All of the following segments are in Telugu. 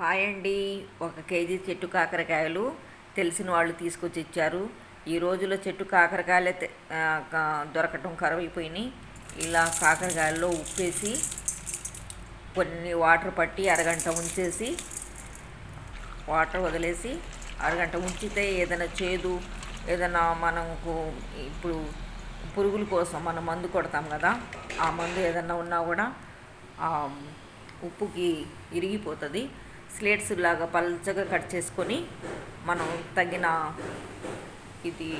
హాయ్ అండి. ఒక కేజీ చెట్టు కాకరకాయలు తెలిసిన వాళ్ళు తీసుకొచ్చి ఇచ్చారు. ఈ రోజుల్లో చెట్టు కాకరకాయలే దొరకటం కరువైపోయినాయి. ఇలా కాకరకాయల్లో ఉప్పేసి కొన్ని వాటర్ పట్టి అరగంట ఉంచేసి వాటర్ వదిలేసి అరగంట ఉంచితే ఏదైనా చేదు ఏదైనా మనకు ఇప్పుడు పురుగుల కోసం మనం మందు కొడతాం కదా ఆ మందు ఏదైనా ఉన్నా కూడా ఉప్పుకి ఇరిగిపోతుంది. స్లేట్స్ లాగా పల్చగా కట్ చేసుకొని మనం తగిన ఇది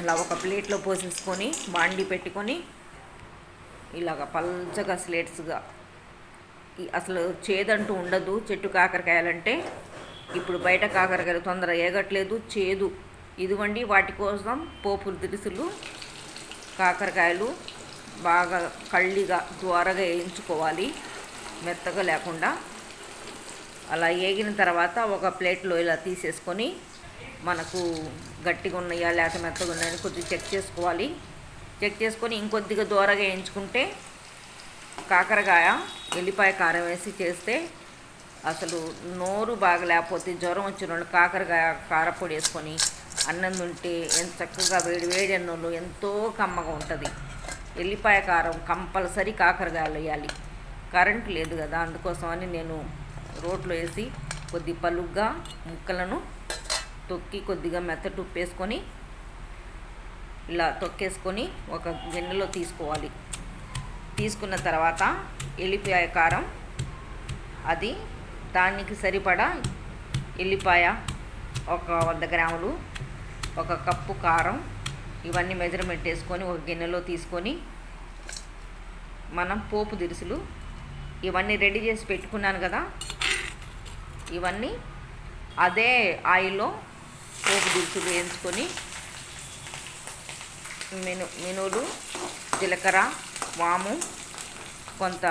అలా ఒక ప్లేట్లో పోసేసుకొని బాండి పెట్టుకొని ఇలాగ పల్చగా స్లేట్స్గా అసలు చేదంటూ ఉండదు. చెట్టు కాకరకాయలంటే ఇప్పుడు బయట కాకరకాయలు తొందర ఏగట్లేదు. చేదు ఇదివండి. వాటి కోసం పోపు దినుసులు కాకరకాయలు బాగా కళ్ళిగా ద్వారగా వేయించుకోవాలి. మెత్తగా లేకుండా అలా వేగిన తర్వాత ఒక ప్లేట్లో ఇలా తీసేసుకొని మనకు గట్టిగా ఉన్నాయా లేక మెత్తగా ఉన్నాయని కొద్దిగా చెక్ చేసుకోవాలి. చెక్ చేసుకొని ఇంకొద్దిగా దూరగా వేయించుకుంటే కాకరకాయ ఎల్లిపాయ కారం వేసి చేస్తే అసలు నోరు బాగా లేకపోతే జ్వరం వచ్చిన వాళ్ళు కాకరకాయ కారపొడి వేసుకొని అన్నం తింటే ఎంత చక్కగా వేడి వేడి అన్నంలో ఎంతో కమ్మగా ఉంటుంది. ఎల్లిపాయ కారం కంపల్సరీ కాకరకాయలు వేయాలి. కరెంట్ లేదు కదా అందుకోసమని నేను రోట్లో వేసి కొద్ది పలుగ్గా ముక్కలను తొక్కి కొద్దిగా మెత్తటి ఉప్పేసుకొని ఇలా తొక్కేసుకొని ఒక గిన్నెలో తీసుకోవాలి. తీసుకున్న తర్వాత ఎల్లిపాయ కారం అది దానికి సరిపడా ఎల్లిపాయ ఒక వంద గ్రాములు ఒక కప్పు కారం ఇవన్నీ మెజర్మెంట్ వేసుకొని ఒక గిన్నెలో తీసుకొని మనం పోపు దినుసులు ఇవన్నీ రెడీ చేసి పెట్టుకున్నాను కదా. ఇవన్నీ అదే ఆయిల్లో పోపు దినుసులు వేయించుకొని మిను మినులు జీలకర్ర వాము కొంత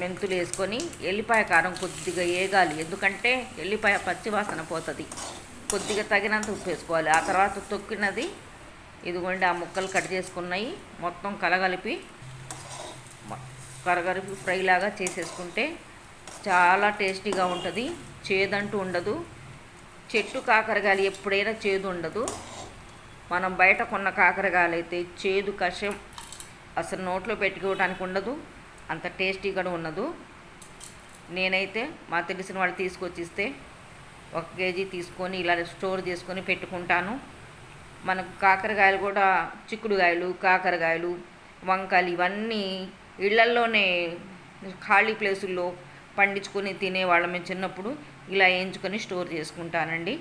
మెంతులు వేసుకొని ఎల్లిపాయ కారం కొద్దిగా వేగాలి ఎందుకంటే ఎల్లిపాయ పచ్చి వాసన పోతుంది. కొద్దిగా తగినంత ఉప్పు వేసుకోవాలి. ఆ తర్వాత తొక్కినది ఇదిగోండి ఆ ముక్కలు కట్ చేసుకున్నాయి. మొత్తం కలగలిపి మ- ఫ్రై లాగా చేసేసుకుంటే చాలా టేస్టీగా ఉంటుంది. చేదంటూ ఉండదు. చెట్టు కాకరకాయలు ఎప్పుడైనా చేదు ఉండదు. మనం బయట కొన్న కాకరకాయలు అయితే చేదు కషం అసలు నోట్లో పెట్టుకోవడానికి ఉండదు. అంత టేస్టీగా ఉండదు నేనైతే మా తెలిసిన వాళ్ళు తీసుకొచ్చిస్తే ఒక కేజీ తీసుకొని ఇలా స్టోర్ చేసుకొని పెట్టుకుంటాను. మనకు కాకరకాయలు కూడా చిక్కుడుకాయలు కాకరకాయలు వంకాయలు ఇవన్నీ ఇళ్ళల్లోనే ఖాళీ ప్లేసుల్లో పండించుకొని తినేవాళ్ళం మేము చిన్నప్పుడు. ఇలా వేయించుకొని స్టోర్ చేసుకుంటానండి.